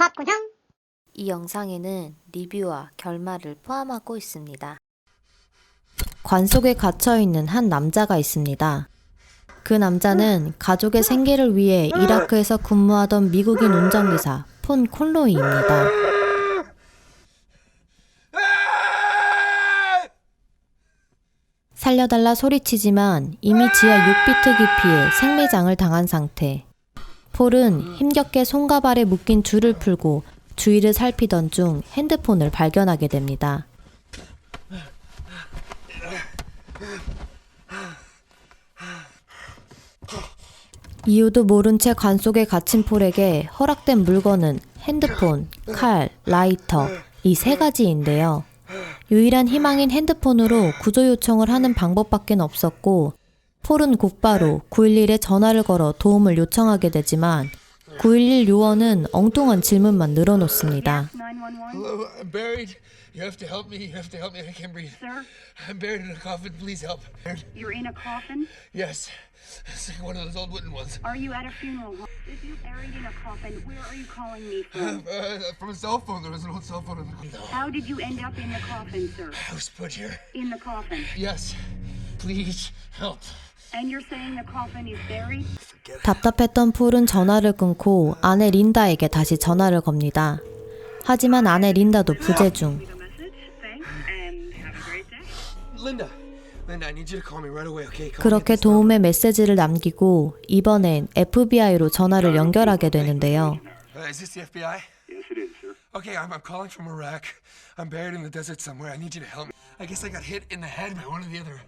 밥 고정. 이 영상에는 리뷰와 결말을 포함하고 있습니다. 관 속에 갇혀 있는 한 남자가 있습니다. 그 남자는 가족의 생계를 위해 이라크에서 근무하던 미국인 운전기사 폰 콜로이입니다. 살려달라 소리치지만 이미 지하 6비트 깊이에 생매장을 당한 상태. 폴은 힘겹게 손과 발에 묶인 줄을 풀고 주위를 살피던 중 핸드폰을 발견하게 됩니다. 이유도 모른 채 관 속에 갇힌 폴에게 허락된 물건은 핸드폰, 칼, 라이터 이 세 가지인데요. 유일한 희망인 핸드폰으로 구조 요청을 하는 방법밖에 없었고 폴은 곧바로 911에 전화를 걸어 도움을 요청하게 되지만 911 요원은 엉뚱한 질문만 늘어놓습니다. 911. Hello, I'm buried. You have to help me. You have to help me. I can't breathe. Sir, I'm buried in a coffin. Please help. you're in a coffin. Yes. It's like one of those old wooden ones. Are you at a funeral? home? If you're buried in a coffin, where are you calling me from? Uh, from a cell phone. There was an old cell phone in the no. How did you end up in the coffin, sir? I was put here. In the coffin. Yes. Please help. And you're saying the coffin is buried? 답답했던 폴은 전화를 끊고 아내 린다에게 다시 전화를 겁니다. 하지만 아내 린다도 부재 중. 그렇게. 도움의 메시지를 남기고 이번엔 FBI로 전화를 연결하게 되는데요. Uh, is this the FBI? Yes, it is, sir. Okay, I'm, I'm calling from Iraq. I'm buried in the desert somewhere. I need you to help me. I guess I got hit in the head by one of the other,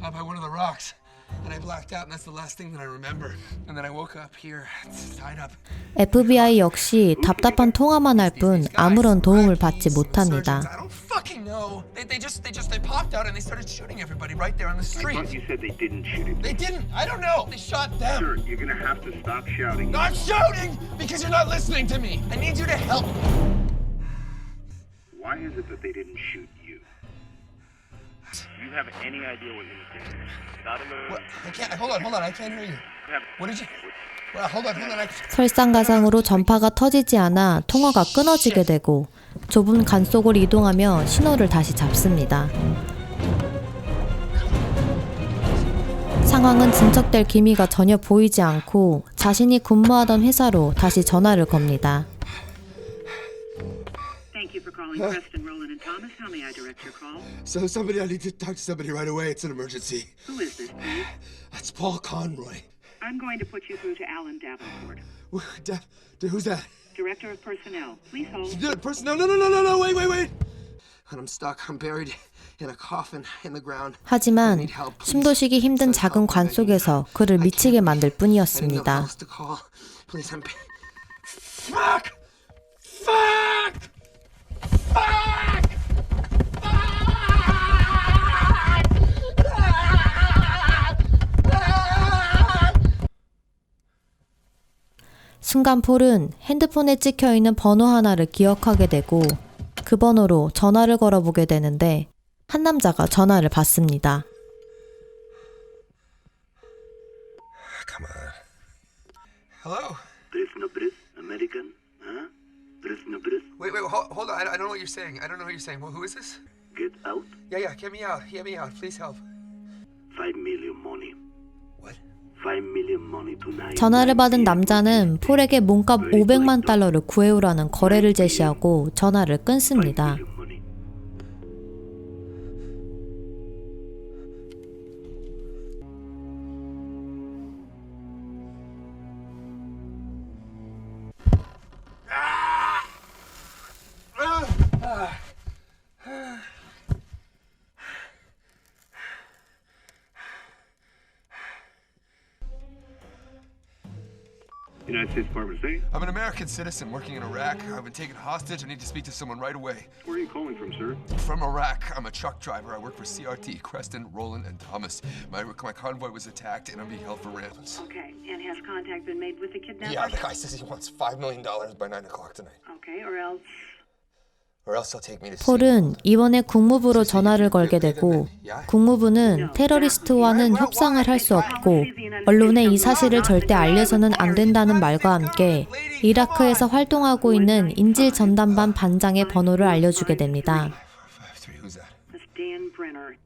uh, by one of the rocks. And I blacked out, and that's the last thing that I remember. And then I woke up here, tied up. FBI 역시 답답한 통화만 할 뿐 아무런 도움을 받지 못합니다. I don't fucking know. They, they just they just they popped out and they started shooting everybody right there on the I street. thought you said they didn't shoot him. They didn't. I don't know. They shot Sir, them. you're gonna have to stop shouting. Not shouting because you're not listening to me. I need you to help. Why is it that they didn't shoot you? you? You have any idea what you're saying? Not in the... What? I can't. Hold on. Hold on. I can't hear you. What did you? Well, hold on. Hold on. I, 설상가상으로 전파가 터지지 않아 통화가 끊어지게 되고 좁은 간 속을 이동하며 신호를 다시 잡습니다. 상황은 진척될 기미가 전혀 보이지 않고 자신이 근무하던 회사로 다시 전화를 겁니다. Calling Preston, Roland, and Thomas. How may I direct your call? so somebody. I need to talk to somebody right away. It's an emergency. Who is this, please? That's Paul Conroy. I'm going to put you through to Alan Davenport, Da- da- Who's that? Director of Personnel. Please hold. The person? No, no, no, no, no, no. Wait, wait, wait. And I'm stuck. I'm buried in a coffin in the ground. 하지만 숨도 쉬기 힘든 작은 관 속에서 그를 미치게 만들 뿐이었습니다. 순간 폴은 핸드폰에 찍혀 있는 번호 하나를 기억하게 되고 그 번호로 전화를 걸어보게 되는데 한 남자가 전화를 받습니다. Come on. Hello? Bris American? Huh? Bris Bris? Wait, wait, hold, hold on. I, I don't know what you're saying. I don't know what you're saying. Well, who is this? Get out. Yeah, yeah, get me out. Get me out. Please help. Five million money. 전화를 받은 남자는 폴에게 몸값 500만 달러를 구해오라는 거래를 제시하고 전화를 끊습니다. United States Department of State. I'm an American citizen working in Iraq. I've been taken hostage. I need to speak to someone right away. Where are you calling from, sir? From Iraq. I'm a truck driver. I work for CRT, Creston, Roland, and Thomas. My, my convoy was attacked and I'm being held for ransom. Okay, and has contact been made with the kidnapper? Yeah, the guy says he wants $5 million by 9 o'clock tonight. Okay, or else 폴은 이번에 국무부로 전화를 걸게 되고 국무부는 테러리스트와는 협상을 할 수 없고 언론에 이 사실을 절대 알려서는 안 된다는 말과 함께 이라크에서 활동하고 있는 인질 전담반 반장의 번호를 알려주게 됩니다. 453, who's that? That's Dan Brenner.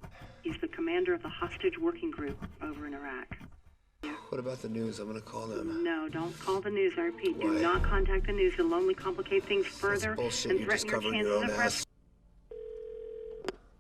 He's the commander of the hostage working group over in Iraq. What about the news? I'm gonna call them. No, don't call the news. I repeat, do Why? not contact the news. It'll only complicate things further bullshit. and You're threaten just your covering chances your own of ass. res-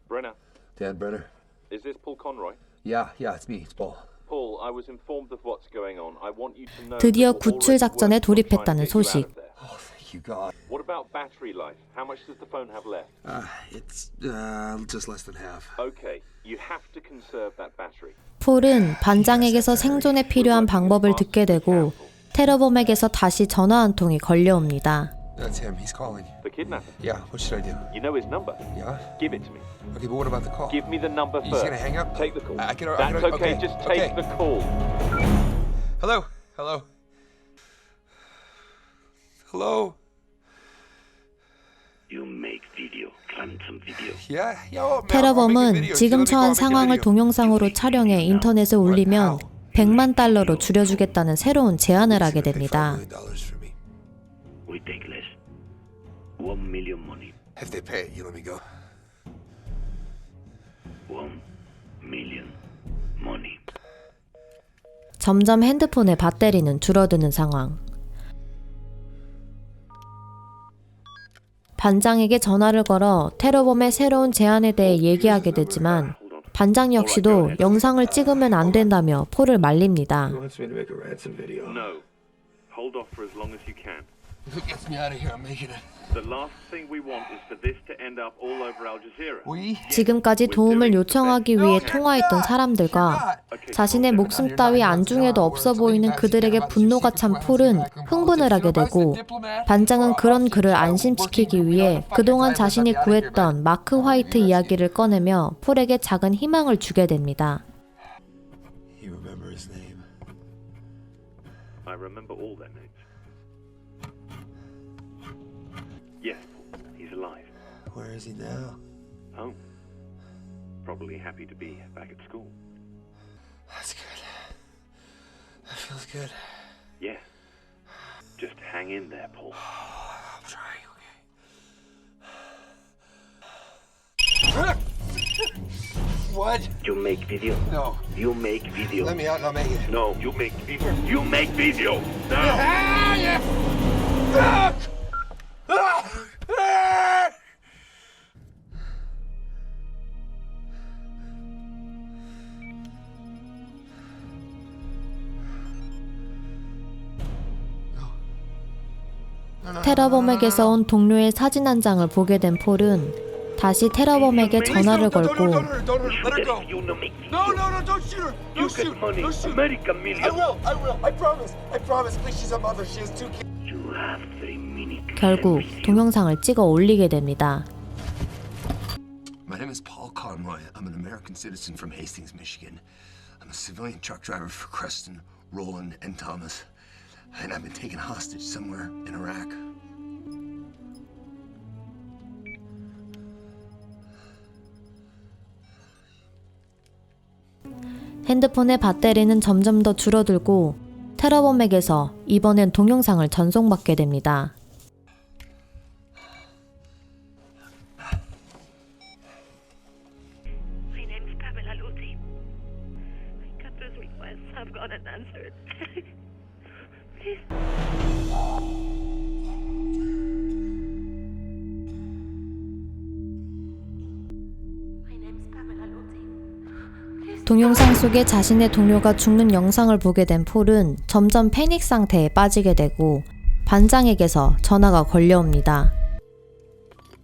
Brenner, Dan Brenner. is this Paul Conroy? Yeah, yeah, it's me. It's Paul. Paul, I was informed of what's going on. I want you to know 드디어 that we're 구출 already 작전에 working on trying to 돌입했다는 get you out 소식. of there. Oh, thank you, God. What about battery life? How much does the phone have left? Uh, it's uh, just less than half. Okay, you have to conserve that battery. 폴은 반장에게서 생존에 필요한 방법을 듣게 되고 테러범에게서 다시 전화 한 통이 걸려옵니다. That's him. He's calling. The kidnapper. Yeah. What should I do? You know his number. Yeah. Give it to me. Okay, but what about the call? Give me the number He's first. gonna hang up? Take the call. I- I can- I That's can- okay. okay, Just take okay. the call. Hello. Hello. Hello. 테러범은 video. 지금 처한 상황을. 동영상으로 촬영해 인터넷에 올리면 100만 달러로 줄여주겠다는 새로운 제안을 하게 됩니다. $5 for me. We take less. One million money. If they pay, you let me go. One million money. 점점 핸드폰의 배터리는 줄어드는 상황. 반장에게 전화를 걸어 테러범의 새로운 제안에 대해 얘기하게 되지만 반장 역시도 영상을 찍으면 안 된다며 폴을 말립니다. If it gets me out of here, I'm making it. The last thing we want is for this to end up all over Al Jazeera. We? 지금까지 도움을 요청하기 위해 통화했던 사람들과 자신의 목숨 따위 안중에도 없어 보이는 그들에게 분노가 찬 폴은 흥분을 하게 되고 반장은 그런 그를 안심시키기 위해 그동안 자신이 구했던 마크 화이트 이야기를 꺼내며 폴에게 작은 희망을 주게 됩니다. You remember his name? I remember all their is he now? Home. Probably happy to be back at school. That's good. That feels good. Yeah. Just hang in there, Paul. I'm trying, okay. what? You make video. No. You make video. Let me out and I'll make it. No, you make video. You make video. No. Ah, yeah. Ah! Ah! 테러범에게서 온 동료의 사진 한 장을 보게 된 폴은 다시 테러범에게 전화를 걸고. 결국 동영상을 찍어 올리게 됩니다. My name is Paul Conroy. I'm an American citizen from Hastings, Michigan. I'm a civilian truck driver for Creston, Roland, and Thomas. And I've been taken hostage somewhere in Iraq. 핸드폰의 배터리는 점점 더 줄어들고 테러범에게서 이번엔 동영상을 전송받게 됩니다. 동영상 속에 자신의 동료가 죽는 영상을 보게 된 폴은 점점 패닉 상태에 빠지게 되고 반장에게서 전화가 걸려옵니다.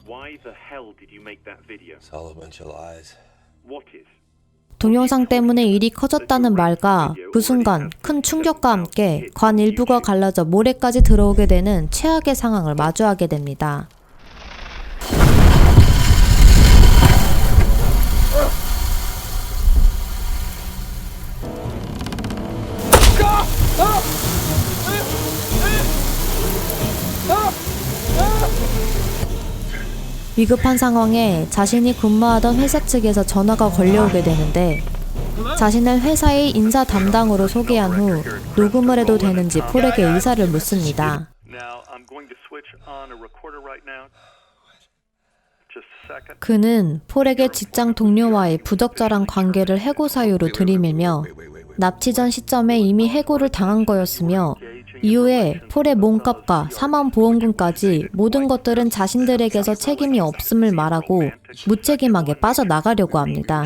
Why the hell did you make that video? It's all a bunch of lies. What is? 동영상 때문에 일이 커졌다는 말과 그 순간 큰 충격과 함께 관 일부가 갈라져 모래까지 들어오게 되는 최악의 상황을 마주하게 됩니다. 위급한 상황에 자신이 근무하던 회사 측에서 전화가 걸려오게 되는데 자신을 회사의 인사 담당으로 소개한 후 녹음을 해도 되는지 폴에게 의사를 묻습니다. 그는 폴에게 직장 동료와의 부적절한 관계를 해고 사유로 들이밀며 납치 전 시점에 이미 해고를 당한 거였으며 이후에 폴의 몸값과 사망 보험금까지 모든 것들은 자신들에게서 책임이 없음을 말하고 무책임하게 빠져나가려고 합니다.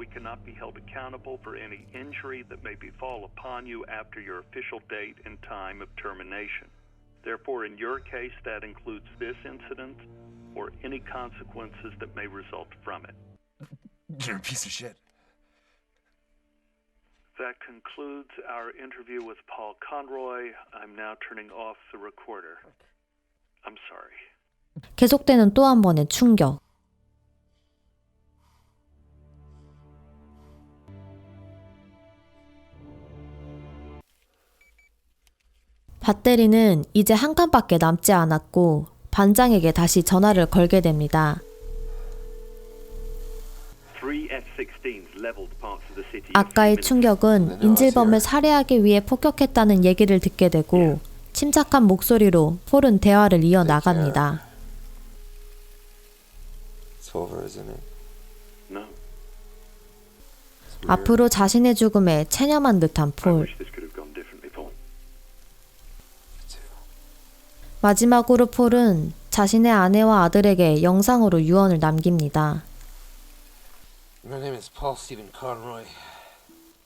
Appropriate by CRT senior No, no, officials you're not is listening. grounds for Hold on. immediate Okay, termination. we, we were just friends. We were just. That because you were technically no longer under the employ of CRT at the time of your abduction, we cannot be held accountable for any injury that may befall upon you after your official date and time of termination. Therefore, in your case, that includes this incident or any consequences that may result from it. You're a piece of shit. That concludes our interview with Paul Conroy. I'm now turning off the recorder. I'm sorry. 계속되는 또 한 번의 충격. 밧데리는 이제 한 칸밖에 남지 않았고 반장에게 다시 전화를 걸게 됩니다. Three F-16s leveled parts of the city. 아까의 충격은 인질범을 살해하기 위해 폭격했다는 얘기를 듣게 되고 침착한 목소리로 폴은 대화를 이어 나갑니다. 앞으로 자신의 죽음에 체념한 듯한 폴. 마지막으로 폴은 자신의 아내와 아들에게 영상으로 유언을 남깁니다. My name is Paul Stephen Conroy.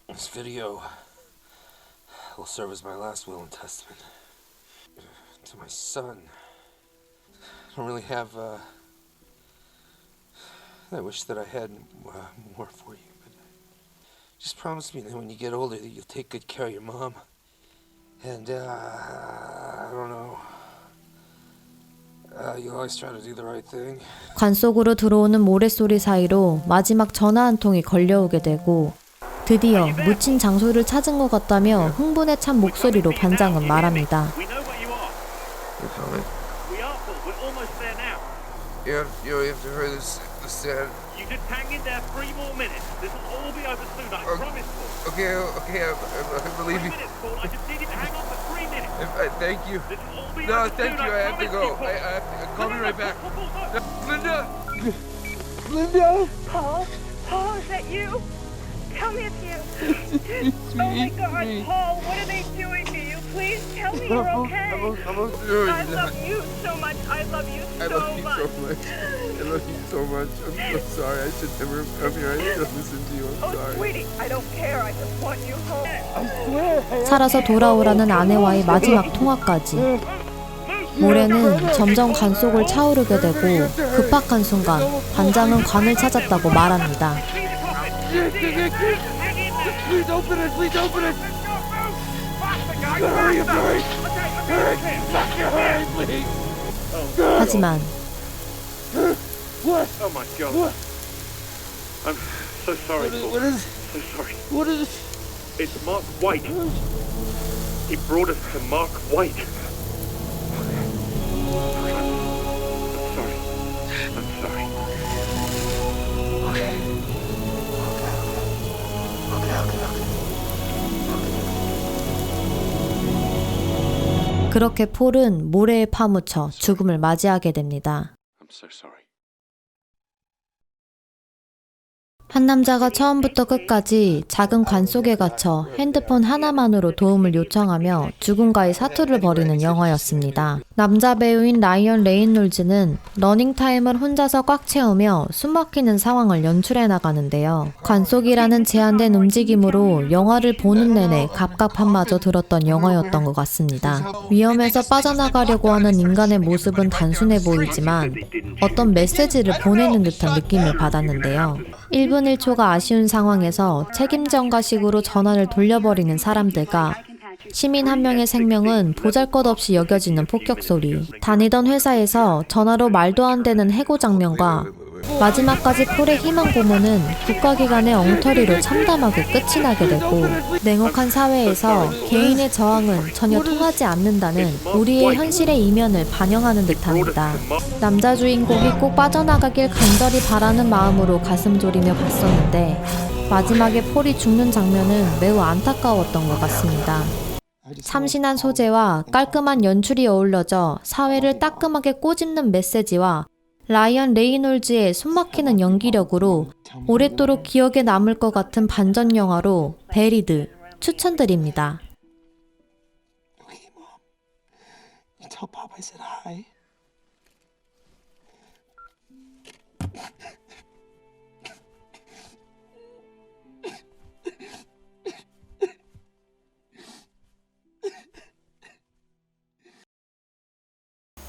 This video will serve as my last will and testament to my son. I don't really have. Uh, I wish that I had uh, more for you, but just promise me that when you get older, that you'll take good care of your mom. And uh, I don't know. 관 속으로 들어오는 모래소리 사이로 마지막 전화 한 통이 걸려오게 되고 드디어 묻힌 장소를 찾은 것 같다며 흥분에 찬 목소리로 반장은 말합니다. three minutes. Uh, thank you. No, thank you. I have to go. I, I, have to. Uh, call me right back. Linda. Linda. Paul. Paul, is that you? Tell me it's you. It's me. Oh my God, Paul! What are they doing? Please tell me you're okay. I'm, I'm doing I love you so much. I love you I so love you much. so much. I love you so much. I'm so sorry. I should never have come here. I should have listened to you. I'm Oh, sorry. sweetie, I don't care. I just want you home. 살아서 돌아오라는 아내와의 마지막 통화까지. 모래는 점점 관 속을 차오르게 되고 급박한 순간 반장은 관을 찾았다고 말합니다. Please open it. Please open it. 하지만 Oh my God. I'm so sorry, Paul. What is? So sorry. What is? It's Mark White. He brought us to Mark White. 그렇게 폴은 모래에 파묻혀 죽음을 맞이하게 됩니다. 한 남자가 처음부터 끝까지 작은 관 속에 갇혀 핸드폰 하나만으로 도움을 요청하며 죽음과의 사투를 벌이는 영화였습니다. 남자 배우인 라이언 레인놀즈는 러닝타임을 혼자서 꽉 채우며 숨막히는 상황을 연출해 나가는데요. 관 속이라는 제한된 움직임으로 영화를 보는 내내 갑갑함마저 들었던 영화였던 것 같습니다. 위험에서 빠져나가려고 하는 인간의 모습은 단순해 보이지만 어떤 메시지를 보내는 듯한 느낌을 받았는데요. 1분 1초가 아쉬운 상황에서 책임 전가식으로 전화를 돌려버리는 사람들과 시민 한 명의 생명은 보잘 것 없이 여겨지는 폭격 소리, 다니던 회사에서 전화로 말도 안 되는 해고 장면과 마지막까지 폴의 희망 고문은 국가기관의 엉터리로 참담하게 끝이 나게 되고 냉혹한 사회에서 개인의 저항은 전혀 통하지 않는다는 우리의 현실의 이면을 반영하는 듯합니다. 남자 주인공이 꼭 빠져나가길 간절히 바라는 마음으로 가슴 졸이며 봤었는데 마지막에 폴이 죽는 장면은 매우 안타까웠던 것 같습니다. 참신한 소재와 깔끔한 연출이 어울려져 사회를 따끔하게 꼬집는 메시지와 라이언 레이놀즈의 숨막히는 연기력으로 오랫도록 기억에 남을 것 같은 반전 영화로 베리드 추천드립니다.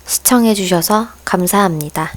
시청해주셔서 감사합니다.